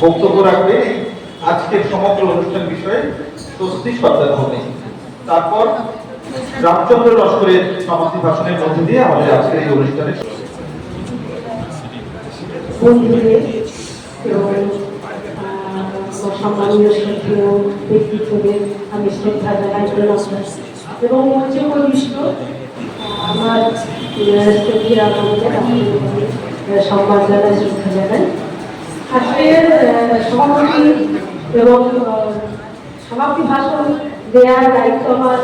বক্তব্য রাখবে আজকের সমগ্র অনুষ্ঠান বিষয়ে স্বস্তি সর্দার হবে তারপর রামচন্দ্র লস্করের সমাপ্তি ভাষণের মধ্যে দিয়ে আমাদের আজকের এই অনুষ্ঠানে সম্মানীয় আমি শ্রদ্ধা জানাই এবং পরিষ্ট আমার সম্মান জানাই, শ্রদ্ধা জানাই। আজকের আহ, সমাপতি এবং আহ, সমাপ্তি ভাষণ দেওয়ার দায়িত্ব আমার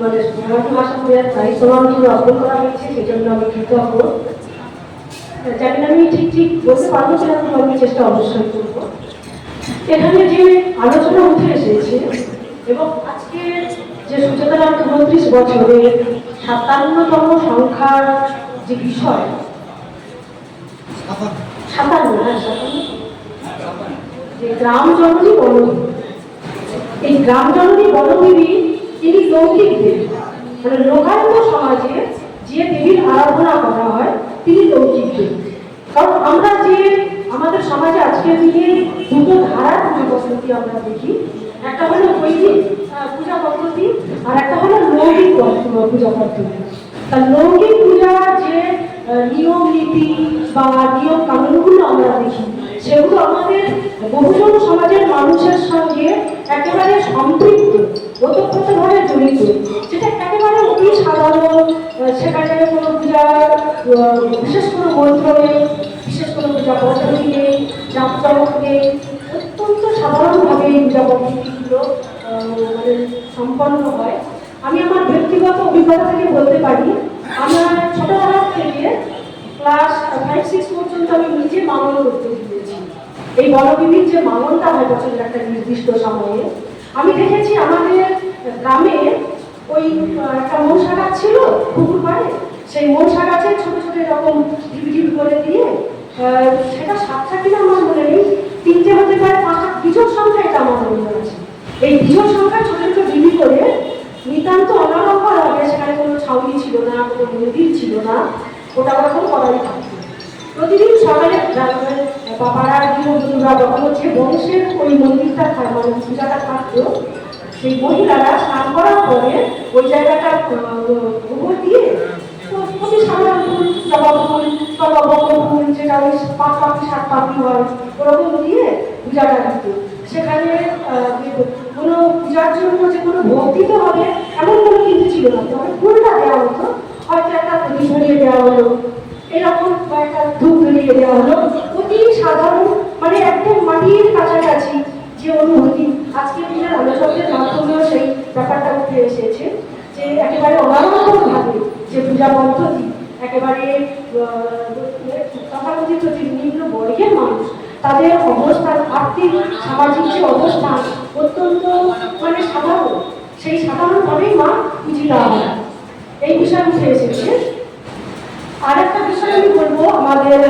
মানে সমাপ্তি ভাষণ দেওয়ার দায়িত্ব আমার উপর অর্পণ করা হয়েছে সেজন্য আমি কৃতজ্ঞ। জানি আমি ঠিক ঠিক বলতে পারব কিন্তু আমি চেষ্টা অবশ্যই করব। এখানে যে আলোচনা উঠে এসেছে এবং আজকে যে সূচনার উনত্রিশ বছরের সাতান্নতম সংখ্যার যে বিষয় সাতান্ন হ্যাঁ সাতান্ন। যে গ্রাম জননী এই গ্রাম জননী বনদেবী তিনি লৌকিক দেবী। মানে লোকায়ত সমাজে যে দেবীর আরাধনা করা হয়, তিনি লৌকিক দেবী। কারণ আমরা যে আমাদের সমাজে আজকের দিনে দুটো ধারার পূজা পদ্ধতি আমরা দেখি। একটা হলো বৈদিক পূজা পদ্ধতি, আর একটা হলো লৌকিক পূজা তা লৌকিক পূজার যে নিয়ম নীতি বা নিয়ম কানুনগুলো আমরা দেখি। সেগুলো আমাদের বহুজন সমাজের মানুষের সঙ্গে একেবারে সম্পৃক্ত, ওতপ্রোতভাবে জড়িত। যেটা একেবারে অতি সাধারণ সেখানে কোনো পূজার বিশেষ কোনো মন্ত্র নেই বিশেষ কোনো পূজা পদ্ধতি নেই জাঁকজমক নেই অত্যন্ত সাধারণভাবে এই পূজা পদ্ধতিগুলো মানে সম্পন্ন হয়। আমি আমার ব্যক্তিগত অভিজ্ঞতা থেকে বলতে পারি, আমার ছোটবেলা থেকে ক্লাস ফাইভ সিক্স পর্যন্ত আমি নিজে মামন করতে গিয়েছি। এই বনবিবির যে মামলটা হয় বছরের একটা নির্দিষ্ট সময়ে, আমি দেখেছি আমাদের গ্রামে ওই একটা মনসা গাছ ছিল পুকুর পাড়ে। সেই মনসা গাছে ছোট ছোট এরকম ঢিবি করে দিয়ে সেটা সাতটা কিনা আমার মনে নেই। তিনটে হতে পারে পাঁচটা বিজোর সংখ্যা এটা আমার মনে আছে এই বিজোর সংখ্যা ছোট ছোট ঢিবি করে নিতান্ত অনারম্বর হবে সেখানে কোনো ছাউনি ছিল না, কোনো মন্দির ছিল না। ওটা ওরকম করাই প্রতিদিন সকালে বা পাড়ার গৃহবধূরা যখন হচ্ছে বংশের ওই মন্দিরটা মানে পূজাটা থাকতো, সেই মহিলারা স্নান করার পরে ওই জায়গাটা গোবর দিয়ে অতি সাধারণ ফুল, জবা ফুল ফুল, যেটা ওই পাঁচ পাপড়ি সাত পাপড়ি হয়, ওরকম দিয়ে পূজাটা দিত। সেখানে কোনো পূজার জন্য যে কোনো ভোগ হবে, এমন কোনো কিন্তু ছিল না। তবে ফুলটা দেওয়া হতো। হয়তো প্রদীপ ধরিয়ে দেওয়া হলো? এরকম কয়েকটা ধূপ ধরিয়ে দেওয়া হলো? অতি সাধারণ মানে একদম মাটির কাছাকাছি যে অনুভূতি। আজকের দিনের আলোচকদের মাধ্যমেও সেই ব্যাপারটা উঠে এসেছে যে একেবারে অনারম্বরভাবে যে পূজা পদ্ধতি, একেবারে তথাকথিত যে নিম্ন বর্গের মানুষ, তাদের অবস্থান, আর্থিক, সামাজিক যে অবস্থান অত্যন্ত মানে সাধারণ। সেই সাধারণভাবেই মা পূজিত হয়। এই বিষয় উঠে এসেছে আরেকটা বিষয় আমি বলব, আমাদের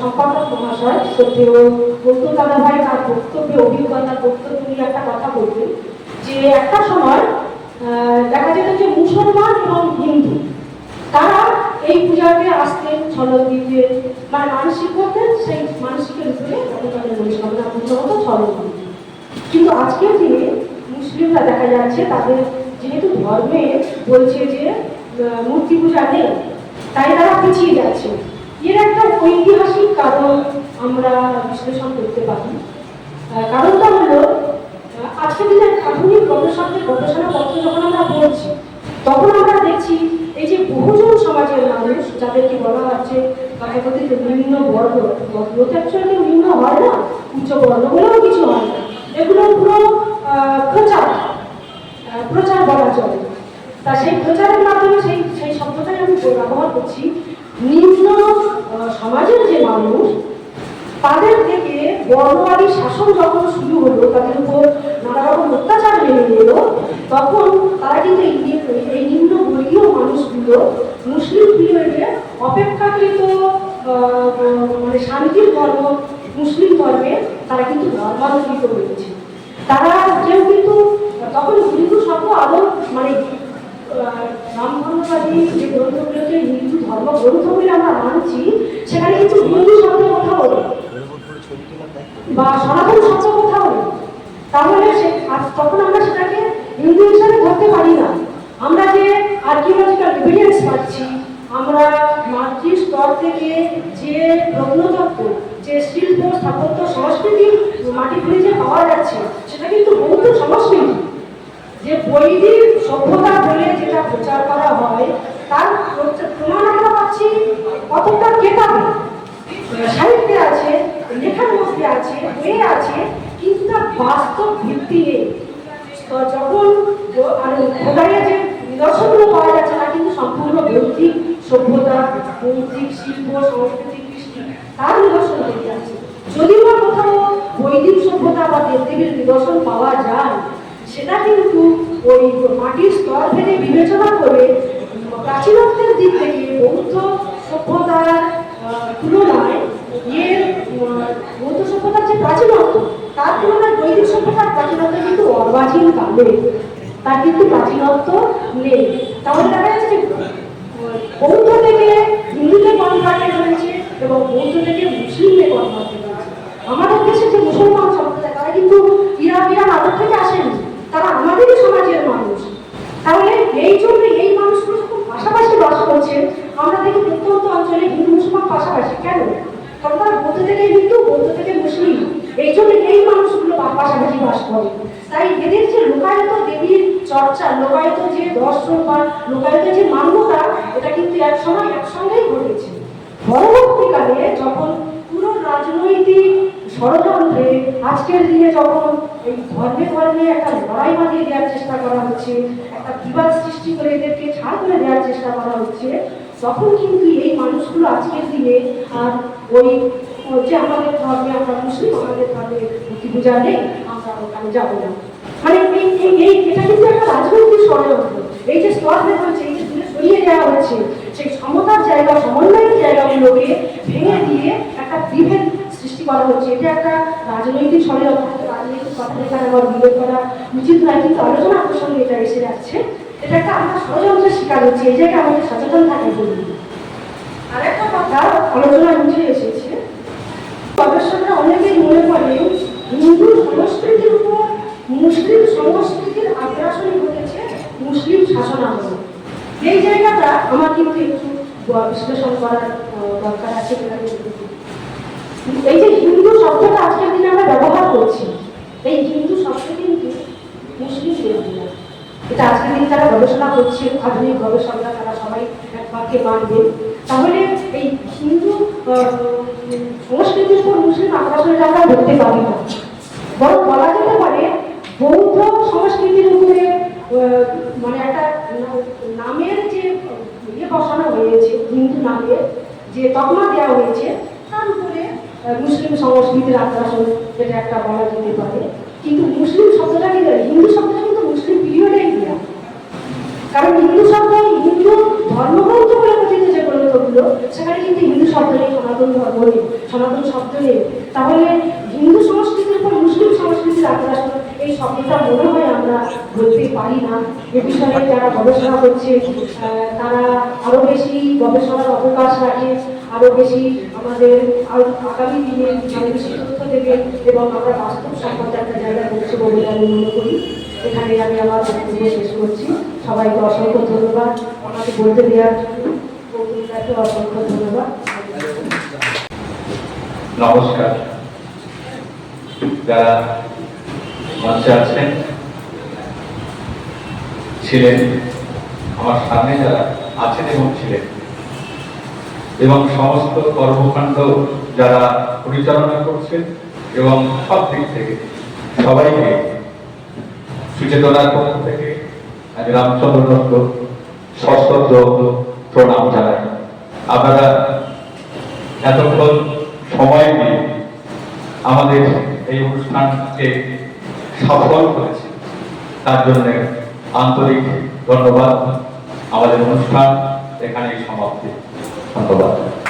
সম্পাদক মহাশয় সত্যিও বন্ধু দাদা ভাই তার বক্তব্যে, অভিজ্ঞতা, বক্তব্য নিয়ে একটা কথা বলবেন যে একটা সময় দেখা যেত যে মুসলমান এবং হিন্দু, তারা এই পূজাতে আসতেন, ছলক দিতেন মানে মানসিক করতেন, সেই মানসিকের উপরে তাদের মনস্কামনা পূর্ণ হতো, ছলক দিতেন। কিন্তু আজকের দিনে মুসলিমরা দেখা যাচ্ছে তাদের যেহেতু ধর্মে বলছে যে মূর্তি পূজা নেই তাই তারা পিছিয়ে যাচ্ছে। এর একটা ঐতিহাসিক কারণ আমরা বিশ্লেষণ করতে পারি। কারণটা হলো আহ, আজকের দিনের আধুনিক গবেষকদের গবেষণাপত্র যখন আমরা পড়ছি তখন আমরা দেখছি এই যে বহুজন সমাজের মানুষ যাদেরকে বলা হচ্ছে তথাকথিত নিম্ন বর্গ বর্ণ অ্যাকচুয়ালি নিম্ন হয় না উচ্চ বর্ণ বলেও তখন তারা কিন্তু এই নিম্ন বর্গীয় মানুষগুলো মুসলিম পিরিয়ডে অপেক্ষাকৃত মানে শান্তির ধর্ম মুসলিম ধর্মে তারা কিন্তু ধর্মান্তরিত হয়েছে। তারা কেউ কিন্তু তখন হিন্দু শব্দ আরও মানে রামধর্মবাদী যে গ্রন্থগুলোকে হিন্দু ধর্ম গ্রন্থ বলে আমরা মানছি, সেখানে কিন্তু হিন্দু শব্দের কথা বলে। বা সনাতন শব্দ কথা বলে। তাহলে সে তখন আমরা সেটা ইউজি করতে পারি না। আমরা যে আর্কিওলজিক্যাল এভিডেন্স পাচ্ছি, আমরা মাতৃ স্তর থেকে যে প্রত্নতত্ত্ব, যে শিল্প, স্থাপত্য, সংস্কৃতি মাটি খুঁড়ে যে পাওয়া যাচ্ছে, সেটা কিন্তু বৌদ্ধ সংস্কৃতি। যে বৈদিক সভ্যতা বলে যেটা প্রচার করা হয়, তার প্রমাণ আমরা পাচ্ছি কতটা কেতাবে। সাহিত্যে আছে, লেখার মধ্যে আছে, বইয়ে আছে, কিন্তু তার বাস্তব ভিত্তি নেই তো যখন খোদাইয়ে যে নিদর্শনগুলো পাওয়া যাচ্ছে তা কিন্তু সম্পূর্ণ বৌদ্ধিক সভ্যতা বৌদ্ধিক শিল্প, সংস্কৃতি, কৃষ্টি, তার নিদর্শন পেয়ে যাচ্ছে। যদি বা কোথাও বৈদিক সভ্যতা বা দেবদেবীর নিদর্শন পাওয়া যায়, সেটা কিন্তু ওই মাটির স্তর ভেদে বিবেচনা করে প্রাচীনত্বের দিক থেকে বৌদ্ধ সভ্যতার তুলনায় এর বৌদ্ধ সভ্যতার যে প্রাচীনত্ব তার তুলনায় বৈদিক সভ্যতার প্রাচীনত্ব কিন্তু অর্বাচীন কালে। তার কিন্তু প্রাচীনত্ব নেই। তাহলে দেখা যাচ্ছে বৌদ্ধ থেকে হিন্দুতে কনভার্টেড হয়েছে এবং বৌদ্ধ থেকে মুসলিমে কনভার্টেড হয়েছে। আমাদের দেশে যে মুসলমান সম্প্রদায় তারা কিন্তু ইরাকিয়ান আদর থেকে আসেনি। তারা আমাদেরই সমাজের মানুষ। তাহলে এই জন্য এই মানুষগুলো যখন পাশাপাশি বাস করছে, আমরা দেখি প্রত্যন্ত অঞ্চলে হিন্দু মুসলমান পাশাপাশি। কেন? কারণ তারা বৌদ্ধ থেকে হিন্দু, বৌদ্ধ থেকে মুসলিম। এই জন্য পাশাপাশি বাস তাই এদের যে লোকায়ত দেবীর চর্চা, লোকায়ত যে দর্শন বা লোকায়ত যে মান্যতা, এটা কিন্তু এক সময় একসঙ্গেই ঘটেছে। পরবর্তীকালে যখন পুরো রাজনৈতিক ষড়যন্ত্রে আজকের দিনে যখন এই ধর্মে ধর্মে একটা লড়াই বাঁধিয়ে দেওয়ার চেষ্টা করা হচ্ছে, একটা বিবাদ সৃষ্টি করে এদেরকে ছাড় করে দেওয়ার চেষ্টা করা হচ্ছে, তখন কিন্তু এই মানুষগুলো আজকের দিনে আর ওই যে আমাদের ধর্মে, আমরা মুসলিম, আমাদের ধর্মে মূর্তি পূজা নেই, আমরা ওখানে যাব না। মানে এই, এই- এটা কিন্তু একটা রাজনৈতিক ষড়যন্ত্র। এই যে দেওয়া হচ্ছে এই যে দূরে সরিয়ে দেওয়া হচ্ছে, সেই সমতার জায়গা, সমন্বয়ের জায়গাগুলোকে ভেঙে দিয়ে একটা বিভেদ সৃষ্টি করা হচ্ছে। এটা একটা রাজনৈতিক ষড়যন্ত্র। রাজনৈতিক কথা এখানে আমার বিভেদ করা উচিত নয়, কিন্তু আলোচনার প্রসঙ্গে এটা এসে যাচ্ছে। এটা একটা আমরা ষড়যন্ত্রের শিকার হচ্ছে, এই জায়গায় আমাদের সচেতন থাকা জরুরি আরেকটা কথা আলোচনায় উঠে এসেছে গবেষকরা অনেকেই মনে করেন, হিন্দু সংস্কৃতির উপর মুসলিম সংস্কৃতির আগ্রাসনই ঘটেছে মুসলিম শাসনামলে এই জায়গাটা আমার কিন্তু একটু বিশ্লেষণ করার দরকার আছে। এই যে হিন্দু শব্দটা আজকের দিনে আমরা ব্যবহার করছি, এই হিন্দু শব্দ কিন্তু মুসলিম বিরোধী। এটা আজকের দিনে যারা গবেষণা করছে, আধুনিক গবেষকরা, তারা সবাই এক বাক্যে মানবে তাহলে এই হিন্দু আহ, উম, সংস্কৃতির উপর মুসলিম আগ্রাসনটা আমরা ধরতে পারি না। বরং বলা যেতে পারে বৌদ্ধ সংস্কৃতির উপরে মানে একটা নামের যে ইয়ে বসানো হয়েছে, হিন্দু নামের যে তকমা দেওয়া হয়েছে, তার উপরে মুসলিম সংস্কৃতির আগ্রাসন যেটা একটা বলা যেতে পারে। কিন্তু মুসলিম শব্দটা কিন্তু হিন্দু শব্দটা কিন্তু মুসলিম পিরিয়ডেই দেওয়া কারণ হিন্দু শব্দ হিন্দু ধর্মগ্রন্থ সেখানে কিন্তু হিন্দু শব্দ নেই, সনাতন ধর্ম নেই, সনাতন শব্দ নেই। তাহলে হিন্দু সংস্কৃতির উপর মুসলিম সংস্কৃতির আগ্রাসন, এই শব্দটা মনে হয় আমরা বলতে পারি না। এ বিষয়ে যারা গবেষণা করছে তারা আরও বেশি গবেষণার অবকাশ রাখে, আরও বেশি আমাদের আগামী দিনে বেশি তথ্য দেবে এবং আমরা বাস্তব সম্পর্কে একটা জায়গা পৌঁছে বলে আমি মনে করি। এখানে আমি আমার বক্তব্য শেষ করছি। সবাইকে অসংখ্য ধন্যবাদ। আমাকে বলতে দেওয়ার নমস্কার। যারা মঞ্চে আছেন, ছিলেন আমার সামনে যারা আছেন এবং ছিলেন, এবং সমস্ত কর্মকাণ্ড যারা পরিচালনা করছেন এবং সব দিক থেকে সবাইকে সুচেতনার পক্ষ থেকে আমি রামচন্দ্র দত্ত সশ্রদ্ধ প্রণাম জানাই। আপনারা এতক্ষণ সময় নিয়ে আমাদের এই অনুষ্ঠানকে সফল করেছে তার জন্য আন্তরিক ধন্যবাদ। আমাদের অনুষ্ঠান এখানেই সমাপ্তি। ধন্যবাদ।